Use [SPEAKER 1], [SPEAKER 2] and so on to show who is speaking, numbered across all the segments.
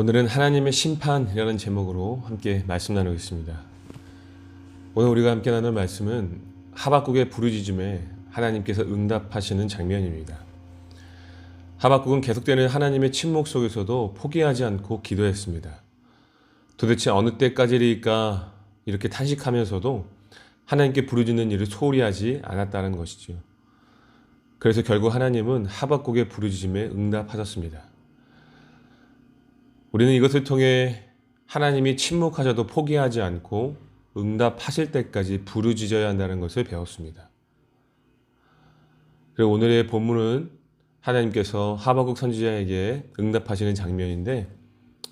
[SPEAKER 1] 오늘은 하나님의 심판이라는 제목으로 함께 말씀 나누겠습니다. 오늘 우리가 함께 나눌 말씀은 하박국의 부르짖음에 하나님께서 응답하시는 장면입니다. 하박국은 계속되는 하나님의 침묵 속에서도 포기하지 않고 기도했습니다. 도대체 어느 때까지일까 이렇게 탄식하면서도 하나님께 부르짖는 일을 소홀히 하지 않았다는 것이지요. 그래서 결국 하나님은 하박국의 부르짖음에 응답하셨습니다. 우리는 이것을 통해 하나님이 침묵하셔도 포기하지 않고 응답하실 때까지 부르짖어야 한다는 것을 배웠습니다. 그리고 오늘의 본문은 하나님께서 하박국 선지자에게 응답하시는 장면인데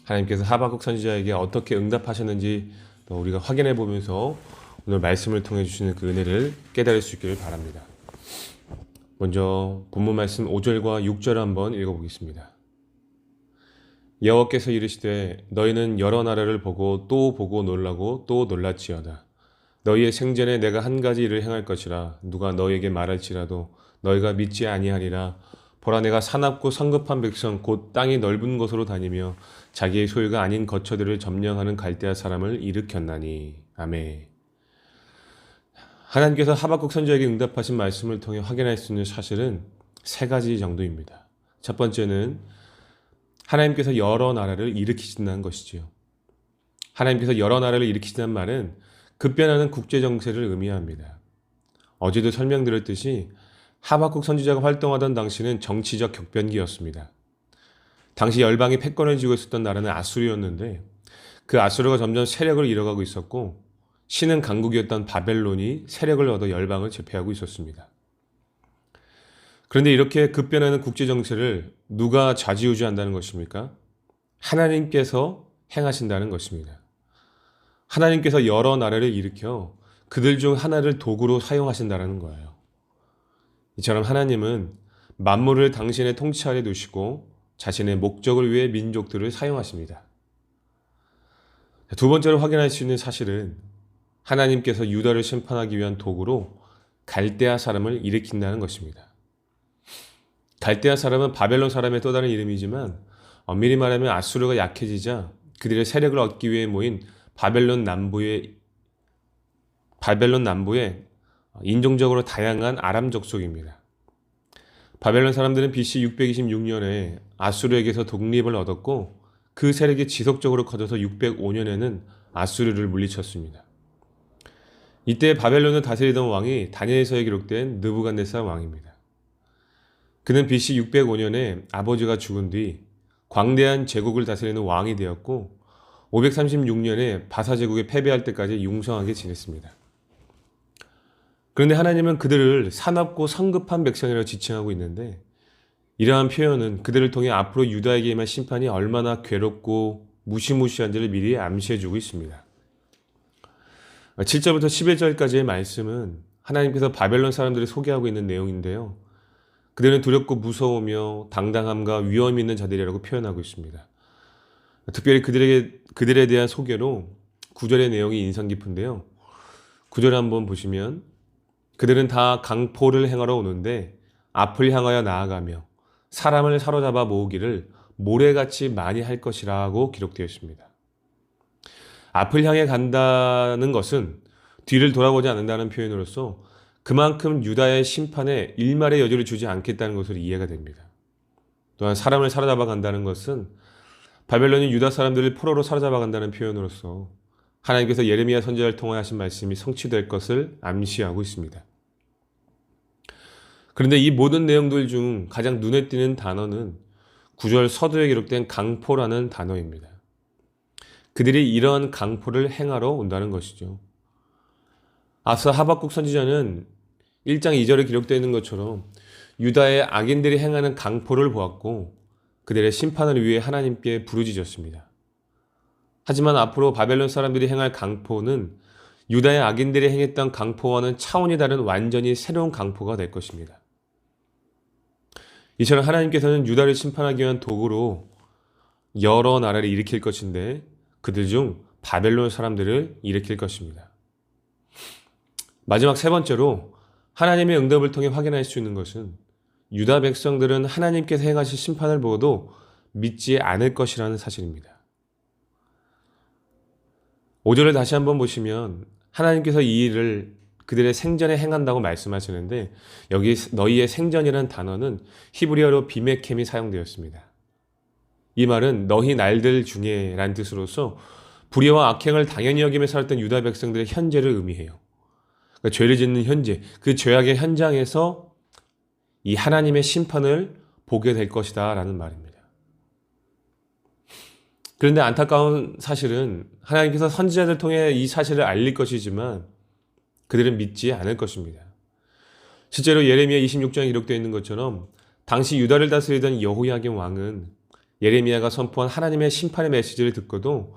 [SPEAKER 1] 하나님께서 하박국 선지자에게 어떻게 응답하셨는지 우리가 확인해 보면서 오늘 말씀을 통해 주시는 그 은혜를 깨달을 수 있기를 바랍니다. 먼저 본문 말씀 5절과 6절 한번 읽어보겠습니다. 여호와께서 이르시되 너희는 여러 나라를 보고 또 보고 놀라고 또 놀랐지어다. 너희의 생전에 내가 한 가지 일을 행할 것이라 누가 너희에게 말할지라도 너희가 믿지 아니하리라. 보라 내가 사납고 성급한 백성 곧 땅이 넓은 곳으로 다니며 자기의 소유가 아닌 거처들을 점령하는 갈대아 사람을 일으켰나니. 아멘. 하나님께서 하박국 선지자에게 응답하신 말씀을 통해 확인할 수 있는 사실은 세 가지 정도입니다. 첫 번째는 하나님께서 여러 나라를 일으키신다는 것이지요. 하나님께서 여러 나라를 일으키신다는 말은 급변하는 국제 정세를 의미합니다. 어제도 설명드렸듯이 하박국 선지자가 활동하던 당시는 정치적 격변기였습니다. 당시 열방이 패권을 쥐고 있었던 나라는 아수르였는데 그 아수르가 점점 세력을 잃어가고 있었고 신은 강국이었던 바벨론이 세력을 얻어 열방을 제패하고 있었습니다. 그런데 이렇게 급변하는 국제 정세를 누가 좌지우지한다는 것입니까? 하나님께서 행하신다는 것입니다. 하나님께서 여러 나라를 일으켜 그들 중 하나를 도구로 사용하신다는 거예요. 이처럼 하나님은 만물을 당신의 통치 아래 두시고 자신의 목적을 위해 민족들을 사용하십니다. 두 번째로 확인할 수 있는 사실은 하나님께서 유다를 심판하기 위한 도구로 갈대아 사람을 일으킨다는 것입니다. 갈대아 사람은 바벨론 사람의 또 다른 이름이지만 엄밀히 말하면 아수르가 약해지자 그들의 세력을 얻기 위해 모인 바벨론 남부의 바벨론 남부의 인종적으로 다양한 아람 족속입니다. 바벨론 사람들은 BC 626년에 아수르에게서 독립을 얻었고 그 세력이 지속적으로 커져서 605년에는 아수르를 물리쳤습니다. 이때 바벨론을 다스리던 왕이 다니엘서에 기록된 느부갓네살 왕입니다. 그는 BC 605년에 아버지가 죽은 뒤 광대한 제국을 다스리는 왕이 되었고 536년에 바사 제국에 패배할 때까지 융성하게 지냈습니다. 그런데 하나님은 그들을 사납고 성급한 백성이라고 지칭하고 있는데 이러한 표현은 그들을 통해 앞으로 유다에게 임할 심판이 얼마나 괴롭고 무시무시한지를 미리 암시해주고 있습니다. 7절부터 11절까지의 말씀은 하나님께서 바벨론 사람들을 소개하고 있는 내용인데요. 그들은 두렵고 무서우며 당당함과 위험 있는 자들이라고 표현하고 있습니다. 특별히 그들에게 그들에 대한 소개로 구절의 내용이 인상 깊은데요. 구절 한번 보시면 그들은 다 강포를 행하러 오는데 앞을 향하여 나아가며 사람을 사로잡아 모으기를 모래같이 많이 할 것이라고 기록되어 있습니다. 앞을 향해 간다는 것은 뒤를 돌아보지 않는다는 표현으로서 그만큼 유다의 심판에 일말의 여지를 주지 않겠다는 것으로 이해가 됩니다. 또한 사람을 사로잡아 간다는 것은 바벨론이 유다 사람들을 포로로 사로잡아 간다는 표현으로서 하나님께서 예레미야 선지자를 통해 하신 말씀이 성취될 것을 암시하고 있습니다. 그런데 이 모든 내용들 중 가장 눈에 띄는 단어는 구절 서두에 기록된 강포라는 단어입니다. 그들이 이러한 강포를 행하러 온다는 것이죠. 앞서 하박국 선지자는 1장 2절에 기록되어 있는 것처럼 유다의 악인들이 행하는 강포를 보았고 그들의 심판을 위해 하나님께 부르짖었습니다. 하지만 앞으로 바벨론 사람들이 행할 강포는 유다의 악인들이 행했던 강포와는 차원이 다른 완전히 새로운 강포가 될 것입니다. 이처럼 하나님께서는 유다를 심판하기 위한 도구로 여러 나라를 일으킬 것인데 그들 중 바벨론 사람들을 일으킬 것입니다. 마지막 세 번째로 하나님의 응답을 통해 확인할 수 있는 것은 유다 백성들은 하나님께서 행하실 심판을 보고도 믿지 않을 것이라는 사실입니다. 오절을 다시 한번 보시면 하나님께서 이 일을 그들의 생전에 행한다고 말씀하시는데 여기 너희의 생전이라는 단어는 히브리어로 비메켐이 사용되었습니다. 이 말은 너희 날들 중에란 뜻으로서 불의와 악행을 당연히 여기며 살았던 유다 백성들의 현재를 의미해요. 그러니까 죄를 짓는 현재, 그 죄악의 현장에서 이 하나님의 심판을 보게 될 것이다 라는 말입니다. 그런데 안타까운 사실은 하나님께서 선지자들 통해 이 사실을 알릴 것이지만 그들은 믿지 않을 것입니다. 실제로 예레미야 26장에 기록되어 있는 것처럼 당시 유다를 다스리던 여호야김 왕은 예레미야가 선포한 하나님의 심판의 메시지를 듣고도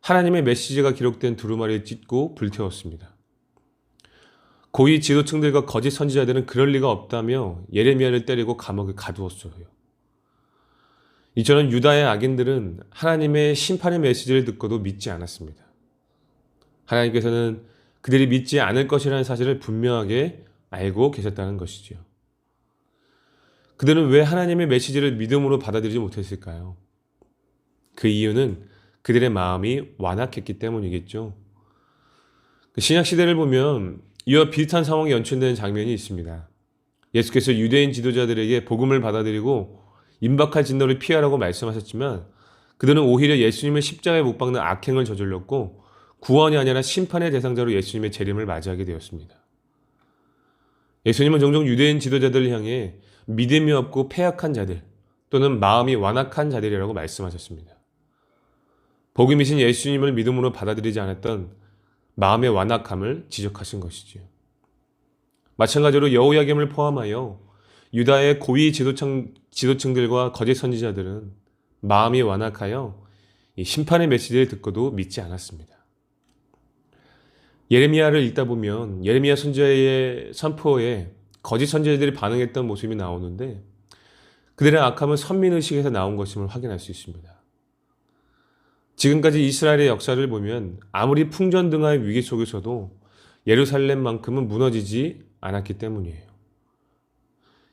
[SPEAKER 1] 하나님의 메시지가 기록된 두루마리를 찢고 불태웠습니다. 고위 지도층들과 거짓 선지자들은 그럴 리가 없다며 예레미야를 때리고 감옥에 가두었어요. 이처럼 유다의 악인들은 하나님의 심판의 메시지를 듣고도 믿지 않았습니다. 하나님께서는 그들이 믿지 않을 것이라는 사실을 분명하게 알고 계셨다는 것이지요. 그들은 왜 하나님의 메시지를 믿음으로 받아들이지 못했을까요? 그 이유는 그들의 마음이 완악했기 때문이겠죠. 그 신약 시대를 보면 이와 비슷한 상황이 연출되는 장면이 있습니다. 예수께서 유대인 지도자들에게 복음을 받아들이고 임박할 진노를 피하라고 말씀하셨지만 그들은 오히려 예수님을 십자가에 못 박는 악행을 저질렀고 구원이 아니라 심판의 대상자로 예수님의 재림을 맞이하게 되었습니다. 예수님은 종종 유대인 지도자들을 향해 믿음이 없고 패약한 자들 또는 마음이 완악한 자들이라고 말씀하셨습니다. 복음이신 예수님을 믿음으로 받아들이지 않았던 마음의 완악함을 지적하신 것이지요. 마찬가지로 여호야김을 포함하여 유다의 고위 지도층, 지도층들과 거짓 선지자들은 마음이 완악하여 이 심판의 메시지를 듣고도 믿지 않았습니다. 예레미야를 읽다 보면 예레미야 선지자의 선포에 거짓 선지자들이 반응했던 모습이 나오는데 그들의 악함은 선민의식에서 나온 것임을 확인할 수 있습니다. 지금까지 이스라엘의 역사를 보면 아무리 풍전등화의 위기 속에서도 예루살렘만큼은 무너지지 않았기 때문이에요.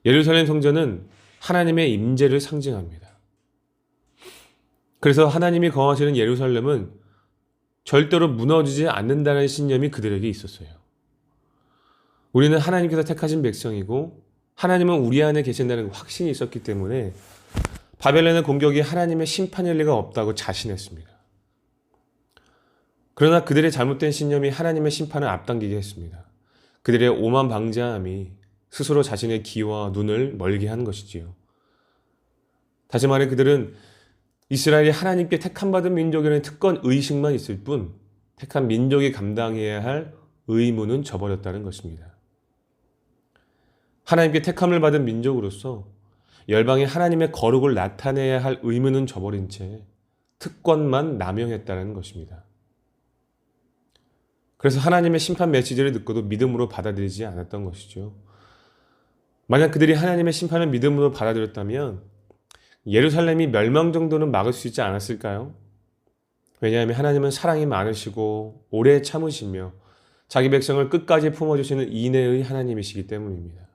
[SPEAKER 1] 예루살렘 성전은 하나님의 임재를 상징합니다. 그래서 하나님이 거하시는 예루살렘은 절대로 무너지지 않는다는 신념이 그들에게 있었어요. 우리는 하나님께서 택하신 백성이고 하나님은 우리 안에 계신다는 확신이 있었기 때문에 바벨론의 공격이 하나님의 심판일 리가 없다고 자신했습니다. 그러나 그들의 잘못된 신념이 하나님의 심판을 앞당기게 했습니다. 그들의 오만 방자함이 스스로 자신의 귀와 눈을 멀게 한 것이지요. 다시 말해 그들은 이스라엘이 하나님께 택함받은 민족이라는 특권 의식만 있을 뿐 택한 민족이 감당해야 할 의무는 저버렸다는 것입니다. 하나님께 택함을 받은 민족으로서 열방이 하나님의 거룩을 나타내야 할 의무는 저버린 채 특권만 남용했다는 것입니다. 그래서 하나님의 심판 메시지를 듣고도 믿음으로 받아들이지 않았던 것이죠. 만약 그들이 하나님의 심판을 믿음으로 받아들였다면 예루살렘이 멸망 정도는 막을 수 있지 않았을까요? 왜냐하면 하나님은 사랑이 많으시고 오래 참으시며 자기 백성을 끝까지 품어주시는 인애의 하나님이시기 때문입니다.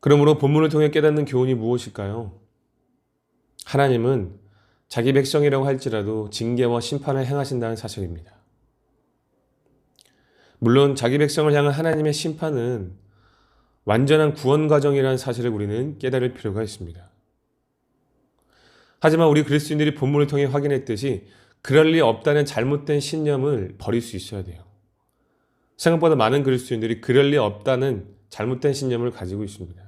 [SPEAKER 1] 그러므로 본문을 통해 깨닫는 교훈이 무엇일까요? 하나님은 자기 백성이라고 할지라도 징계와 심판을 행하신다는 사실입니다. 물론 자기 백성을 향한 하나님의 심판은 완전한 구원 과정이라는 사실을 우리는 깨달을 필요가 있습니다. 하지만 우리 그리스도인들이 본문을 통해 확인했듯이 그럴 리 없다는 잘못된 신념을 버릴 수 있어야 돼요. 생각보다 많은 그리스도인들이 그럴 리 없다는 잘못된 신념을 가지고 있습니다.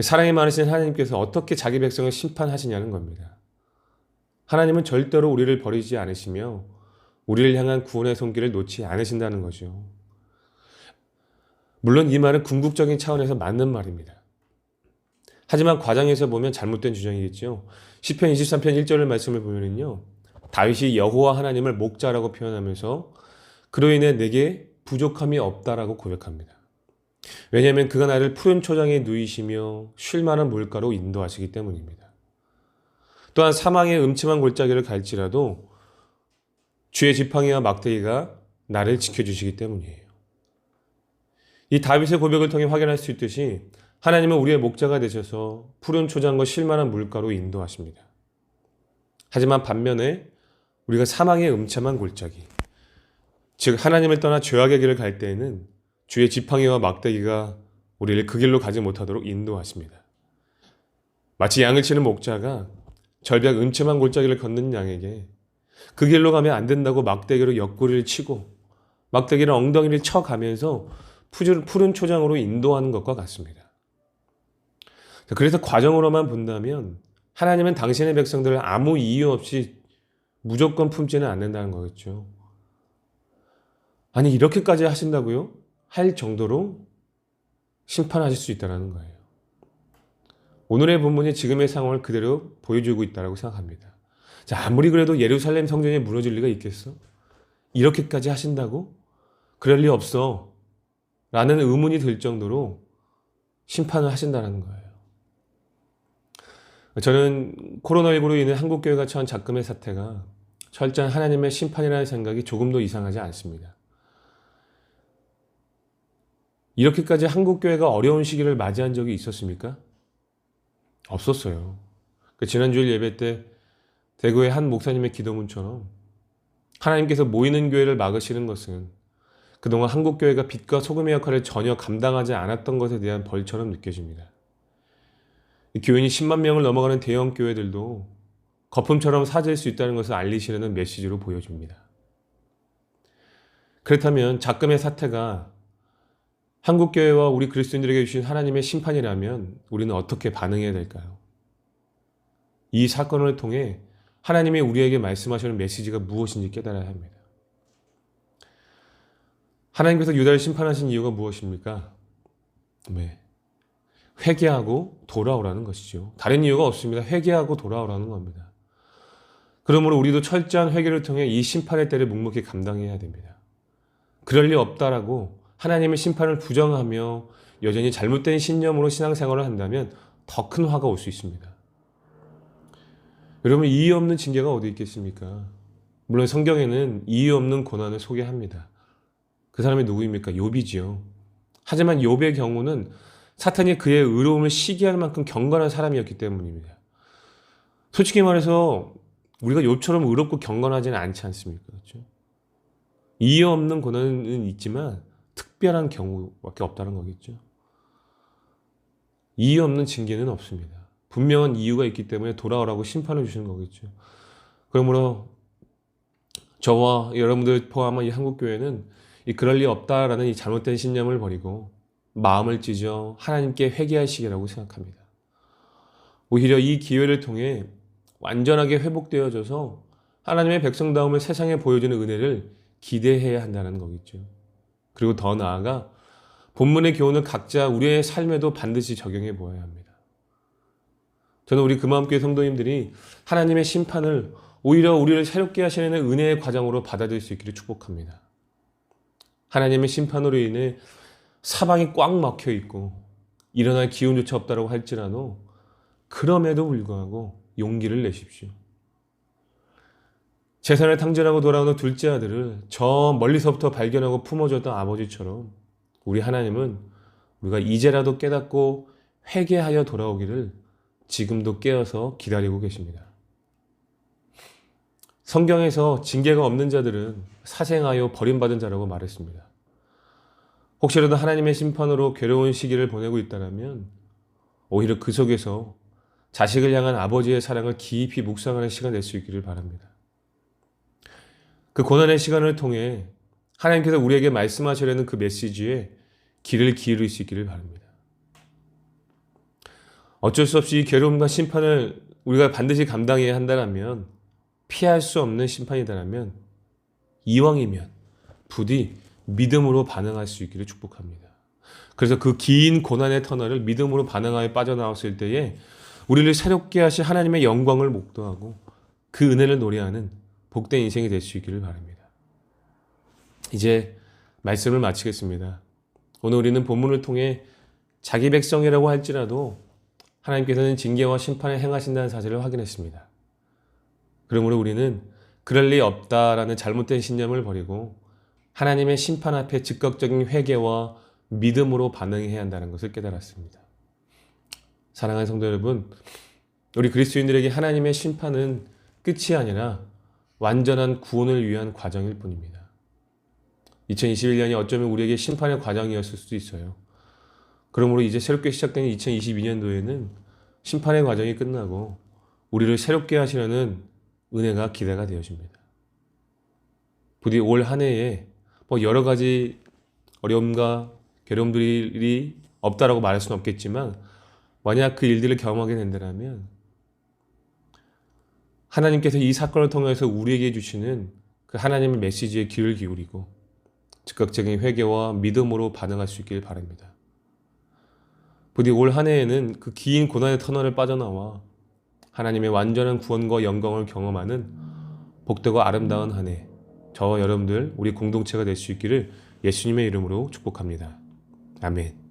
[SPEAKER 1] 사랑이 많으신 하나님께서 어떻게 자기 백성을 심판하시냐는 겁니다. 하나님은 절대로 우리를 버리지 않으시며 우리를 향한 구원의 손길을 놓지 않으신다는 거죠. 물론 이 말은 궁극적인 차원에서 맞는 말입니다. 하지만 과정에서 보면 잘못된 주장이겠죠. 시편 23편 1절의 말씀을 보면은요. 다윗이 여호와 하나님을 목자라고 표현하면서 그로 인해 내게 부족함이 없다라고 고백합니다. 왜냐하면 그가 나를 푸른 초장에 누이시며 쉴 만한 물가로 인도하시기 때문입니다. 또한 사망의 음침한 골짜기를 갈지라도 주의 지팡이와 막대기가 나를 지켜주시기 때문이에요. 이 다윗의 고백을 통해 확인할 수 있듯이 하나님은 우리의 목자가 되셔서 푸른 초장과 쉴만한 물가로 인도하십니다. 하지만 반면에 우리가 사망의 음침한 골짜기, 즉 하나님을 떠나 죄악의 길을 갈 때에는 주의 지팡이와 막대기가 우리를 그 길로 가지 못하도록 인도하십니다. 마치 양을 치는 목자가 절벽 음침한 골짜기를 걷는 양에게 그 길로 가면 안 된다고 막대기로 옆구리를 치고 막대기를 엉덩이를 쳐가면서 푸른 초장으로 인도하는 것과 같습니다. 그래서 과정으로만 본다면 하나님은 당신의 백성들을 아무 이유 없이 무조건 품지는 않는다는 거겠죠. 아니 이렇게까지 하신다고요? 할 정도로 심판하실 수 있다는 거예요. 오늘의 본문이 지금의 상황을 그대로 보여주고 있다고 생각합니다. 자, 아무리 그래도 예루살렘 성전이 무너질 리가 있겠어? 이렇게까지 하신다고? 그럴 리 없어. 라는 의문이 들 정도로 심판을 하신다는 거예요. 저는 코로나19로 인해 한국교회가 처한 작금의 사태가 철저한 하나님의 심판이라는 생각이 조금도 이상하지 않습니다. 이렇게까지 한국 교회가 어려운 시기를 맞이한 적이 있었습니까? 없었어요. 그 지난주일 예배 때 대구의 한 목사님의 기도문처럼 하나님께서 모이는 교회를 막으시는 것은 그동안 한국 교회가 빛과 소금의 역할을 전혀 감당하지 않았던 것에 대한 벌처럼 느껴집니다. 교인이 10만 명을 넘어가는 대형 교회들도 거품처럼 사질 수 있다는 것을 알리시려는 메시지로 보여줍니다. 그렇다면 작금의 사태가 한국교회와 우리 그리스도인들에게 주신 하나님의 심판이라면 우리는 어떻게 반응해야 될까요? 이 사건을 통해 하나님이 우리에게 말씀하시는 메시지가 무엇인지 깨달아야 합니다. 하나님께서 유다를 심판하신 이유가 무엇입니까? 네. 회개하고 돌아오라는 것이죠. 다른 이유가 없습니다. 회개하고 돌아오라는 겁니다. 그러므로 우리도 철저한 회개를 통해 이 심판의 때를 묵묵히 감당해야 됩니다. 그럴 리 없다라고 하나님의 심판을 부정하며 여전히 잘못된 신념으로 신앙생활을 한다면 더 큰 화가 올 수 있습니다. 여러분 이유 없는 징계가 어디 있겠습니까? 물론 성경에는 이유 없는 고난을 소개합니다. 그 사람이 누구입니까? 욥이지요. 하지만 욥의 경우는 사탄이 그의 의로움을 시기할 만큼 경건한 사람이었기 때문입니다. 솔직히 말해서 우리가 욥처럼 의롭고 경건하지는 않지 않습니까? 그렇죠? 이유 없는 고난은 있지만 특별한 경우밖에 없다는 거겠죠. 이유 없는 징계는 없습니다. 분명한 이유가 있기 때문에 돌아오라고 심판을 주시는 거겠죠. 그러므로 저와 여러분들 포함한 이 한국교회는 이 그럴 리 없다라는 이 잘못된 신념을 버리고 마음을 찢어 하나님께 회개할 시기라고 생각합니다. 오히려 이 기회를 통해 완전하게 회복되어져서 하나님의 백성다움을 세상에 보여주는 은혜를 기대해야 한다는 거겠죠. 그리고 더 나아가 본문의 교훈을 각자 우리의 삶에도 반드시 적용해 보아야 합니다. 저는 우리 금마음교회 성도님들이 하나님의 심판을 오히려 우리를 새롭게 하시는 은혜의 과정으로 받아들일 수 있기를 축복합니다. 하나님의 심판으로 인해 사방이 꽉 막혀 있고 일어날 기운조차 없다고 할지라도 그럼에도 불구하고 용기를 내십시오. 재산을 탕진하고 돌아오는 둘째 아들을 저 멀리서부터 발견하고 품어줬던 아버지처럼 우리 하나님은 우리가 이제라도 깨닫고 회개하여 돌아오기를 지금도 깨어서 기다리고 계십니다. 성경에서 징계가 없는 자들은 사생하여 버림받은 자라고 말했습니다. 혹시라도 하나님의 심판으로 괴로운 시기를 보내고 있다면 오히려 그 속에서 자식을 향한 아버지의 사랑을 깊이 묵상하는 시간 낼수 있기를 바랍니다. 그 고난의 시간을 통해 하나님께서 우리에게 말씀하시려는 그 메시지에 길을 기울일 수 있기를 바랍니다. 어쩔 수 없이 괴로움과 심판을 우리가 반드시 감당해야 한다면 피할 수 없는 심판이다라면 이왕이면 부디 믿음으로 반응할 수 있기를 축복합니다. 그래서 그 긴 고난의 터널을 믿음으로 반응하여 빠져나왔을 때에 우리를 새롭게 하실 하나님의 영광을 목도하고 그 은혜를 노래하는 복된 인생이 될 수 있기를 바랍니다. 이제 말씀을 마치겠습니다. 오늘 우리는 본문을 통해 자기 백성이라고 할지라도 하나님께서는 징계와 심판을 행하신다는 사실을 확인했습니다. 그러므로 우리는 그럴 리 없다라는 잘못된 신념을 버리고 하나님의 심판 앞에 즉각적인 회개와 믿음으로 반응해야 한다는 것을 깨달았습니다. 사랑하는 성도 여러분, 우리 그리스도인들에게 하나님의 심판은 끝이 아니라 완전한 구원을 위한 과정일 뿐입니다. 2021년이 어쩌면 우리에게 심판의 과정이었을 수도 있어요. 그러므로 이제 새롭게 시작되는 2022년도에는 심판의 과정이 끝나고 우리를 새롭게 하시려는 은혜가 기대가 되어집니다. 부디 올 한 해에 뭐 여러 가지 어려움과 괴로움들이 없다라고 말할 수는 없겠지만 만약 그 일들을 경험하게 된다면 하나님께서 이 사건을 통해서 우리에게 주시는 그 하나님의 메시지에 귀를 기울이고 즉각적인 회개와 믿음으로 반응할 수 있길 바랍니다. 부디 올 한 해에는 그 긴 고난의 터널을 빠져나와 하나님의 완전한 구원과 영광을 경험하는 복되고 아름다운 한 해, 저와 여러분들 우리 공동체가 될 수 있기를 예수님의 이름으로 축복합니다. 아멘.